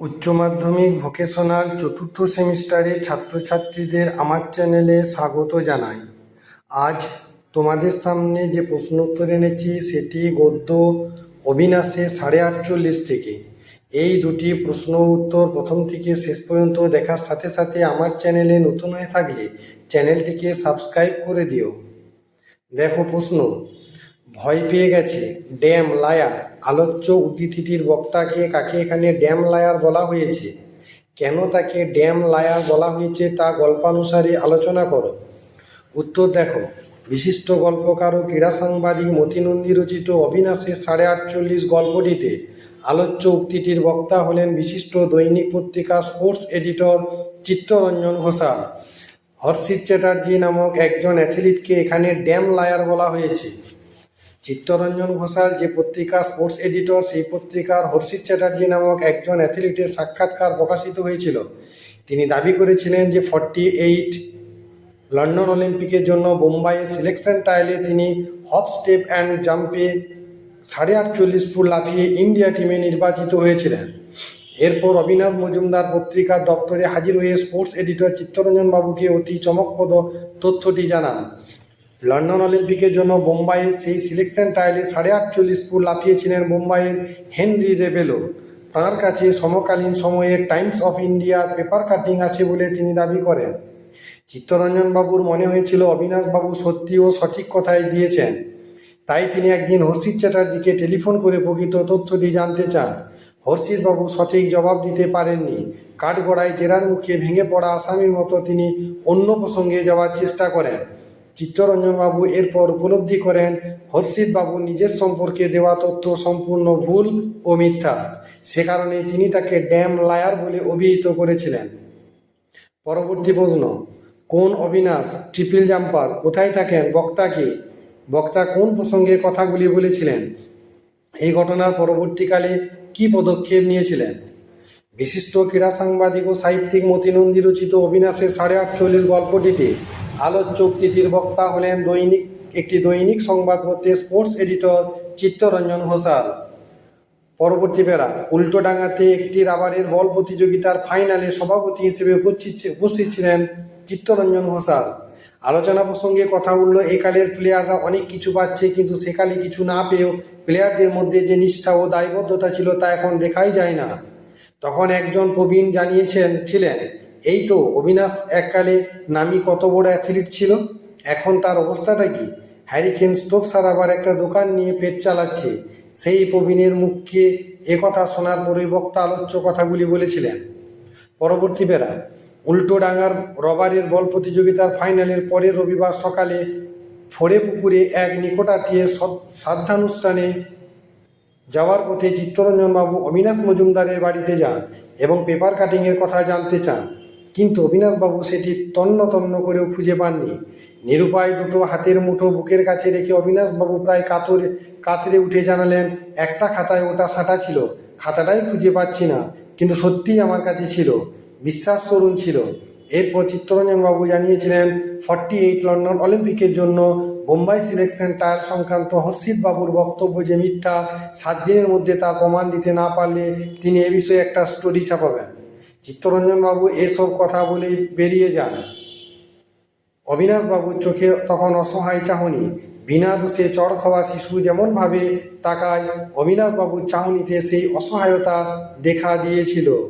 উচ্চ মাধ্যমিক ভোকেশনাল চতুর্থ সেমিস্টারে ছাত্রছাত্রীদের আমার চ্যানেলে স্বাগত জানাই। আজ তোমাদের সামনে যে প্রশ্ন উত্তর এনেছি সেটি গদ্য অবিনাশে সাড়ে আটচল্লিশ থেকে। এই দুটি প্রশ্ন উত্তর প্রথম থেকে শেষ পর্যন্ত দেখার সাথে সাথে আমার চ্যানেলে নতুন হয়ে থাকলে চ্যানেলটিকে সাবস্ক্রাইব করে দিও। দেখো প্রশ্ন ভয় পেয়ে গেছে। ড্যাম, লায়ার, আলোচ্য উদ্ধৃতিটির বক্তাকে কাকে এখানে ড্যাম, লায়ার বলা হয়েছে? কেন তাকে ড্যাম, লায়ার বলা হয়েছে তা গল্পানুসারে আলোচনা করো। উত্তর দেখো। বিশিষ্ট গল্পকার ও ক্রীড়া সাংবাদিক মতিনন্দী রচিত অবিনাশের সাড়ে আটচল্লিশ গল্পটিতে আলোচ্য উক্তিটির বক্তা হলেন বিশিষ্ট দৈনিক পত্রিকা স্পোর্টস এডিটর চিত্তরঞ্জন ঘোষাল। হর্ষিত চ্যাটার্জি নামক একজন অ্যাথলিটকে এখানে ড্যাম, লায়ার বলা হয়েছে। চিত্তরঞ্জন ঘোষাল যে পত্রিকা স্পোর্টস এডিটর, সেই পত্রিকার হর্ষিত চ্যাটার্জি নামক একজন অ্যাথলিটের সাক্ষাৎকার প্রকাশিত হয়েছিল। তিনি দাবি করেছিলেন যে ফর্টি এইট লন্ডন অলিম্পিকের জন্য বোম্বাইয়ে সিলেকশন ট্রায়ালে তিনি হপ, স্টেপ অ্যান্ড জাম্পে সাড়ে আটচল্লিশ ফুট লাফিয়ে ইন্ডিয়া টিমে নির্বাচিত হয়েছিলেন। এরপর অবিনাশ মজুমদার পত্রিকার দপ্তরে হাজির হয়ে স্পোর্টস এডিটর চিত্তরঞ্জন বাবুকে অতি চমকপ্রদ তথ্যটি জানান। লন্ডন অলিম্পিকের জন্য বোম্বাইয়ে সেই সিলেকশন টাইলে সাড়ে আটচল্লিশ ফুট লাফিয়েছিলেন বোম্বাইয়ের হেনরি রেবেলো। তাঁর কাছে সমকালীন সময়ে টাইমস অফ ইন্ডিয়ার পেপার কাটিং আছে বলে তিনি দাবি করেন। চিত্তরঞ্জন বাবুর মনে হয়েছিল অবিনাশ বাবু সত্যি ও সঠিক কথাই দিয়েছেন। তাই তিনি একদিন হর্ষিত চ্যাটার্জিকে টেলিফোন করে প্রকৃত তথ্যটি জানতে চান। বাবু সঠিক জবাব দিতে পারেননি। কাঠগড়ায় জেরার মুখে ভেঙে পড়া আসামির মতো তিনি অন্য প্রসঙ্গে যাওয়ার চেষ্টা করেন। চিত্তরঞ্জন বাবু এরপর উপলব্ধি করেন বাবু নিজের সম্পর্কে দেওয়া তথ্য সম্পূর্ণ ভুল ও মিথ্যা। সে কারণে তিনি তাকে ড্যাম লায়ার বলে অভিহিত করেছিলেন। পরবর্তী প্রশ্ন, কোন অবিনাশ ট্রিপল জাম্পার কোথায় থাকেন, বক্তা কে? বক্তা কোন প্রসঙ্গে কথাগুলি বলেছিলেন? এই ঘটনার পরবর্তীকালে কি পদক্ষেপ নিয়েছিলেন? বিশিষ্ট ক্রীড়া সাংবাদিক ও সাহিত্যিক মতিনন্দী রচিত অবিনাশের সাড়ে আটচল্লিশ গল্পটিতে আলোচ্য উক্তিটির বক্তা হলেন দৈনিক, একটি দৈনিক সংবাদপত্রের স্পোর্টস এডিটর চিত্তরঞ্জন ঘোষাল। পরবর্তী বেড়া উল্টোডাঙ্গাতে একটি রাবারের বল প্রতিযোগিতার ফাইনালে সভাপতি হিসেবে উপস্থিত উপস্থিত ছিলেন চিত্তরঞ্জন ঘোষাল। আলোচনা প্রসঙ্গে কথা উঠল, একালের প্লেয়াররা অনেক কিছু পাচ্ছে কিন্তু সেকালে কিছু না পেয়েও প্লেয়ারদের মধ্যে যে নিষ্ঠা ও দায়বদ্ধতা ছিল তা এখন দেখাই যায় না। তখন একজন প্রবীণ জানিয়েছেন, ছিলেন, এই তো অবিনাশ এককালে নামি কত বড় অ্যাথলিট ছিল, এখন তার অবস্থাটা কি? হ্যারিকেন স্টোভ সারাবার একটা দোকান নিয়ে পেট চালাচ্ছে। সেই প্রবীণের মুখকে একথা শোনার পরে বক্তা আলোচ্য কথাগুলি বলেছিলেন। পরবর্তী বেড়া, উল্টো ডাঙ্গার রবারের বল প্রতিযোগিতার ফাইনালের পরের রবিবার সকালে ফোড়ে পুকুরে এক নিকটাত্মীয় শ্রাদ্ধানুষ্ঠানে যাওয়ার পথে চিত্তরঞ্জনবাবু অবিনাশ মজুমদারের বাড়িতে যান এবং পেপার কাটিংয়ের কথা জানতে চান। কিন্তু অবিনাশবাবু সেটি তন্ন তন্ন করেও খুঁজে পাননি। নিরুপায় দুটো হাতের মুঠো বুকের কাছে রেখে অবিনাশবাবু প্রায় কাতরে কাতরে উঠে জানালেন, একটা খাতায় ওটা সাঁটা ছিল, খাতাটাই খুঁজে পাচ্ছি না, কিন্তু সত্যিই আমার কাছে ছিল, বিশ্বাস করুন ছিল। এরপর চিত্তরঞ্জন বাবু জানিয়েছিলেন ফর্টি এইট লন্ডন অলিম্পিকের জন্য বোম্বাই সিলেকশন ট্রায়াল সংক্রান্ত হর্ষিত বাবুর বক্তব্য যে মিথ্যা, সাত দিনের মধ্যে তার প্রমাণ দিতে না পারলে তিনি এ বিষয়ে একটা স্টোরি ছাপাবেন। চিত্তরঞ্জন বাবু এসব কথা বলেই বেরিয়ে যান। অবিনাশ বাবুর চোখে তখন অসহায় চাহনি। বিনা দোষে চড় খাওয়া শিশু যেমনভাবে তাকায়, অবিনাশ বাবুর চাহনিতে সেই অসহায়তা দেখা দিয়েছিল।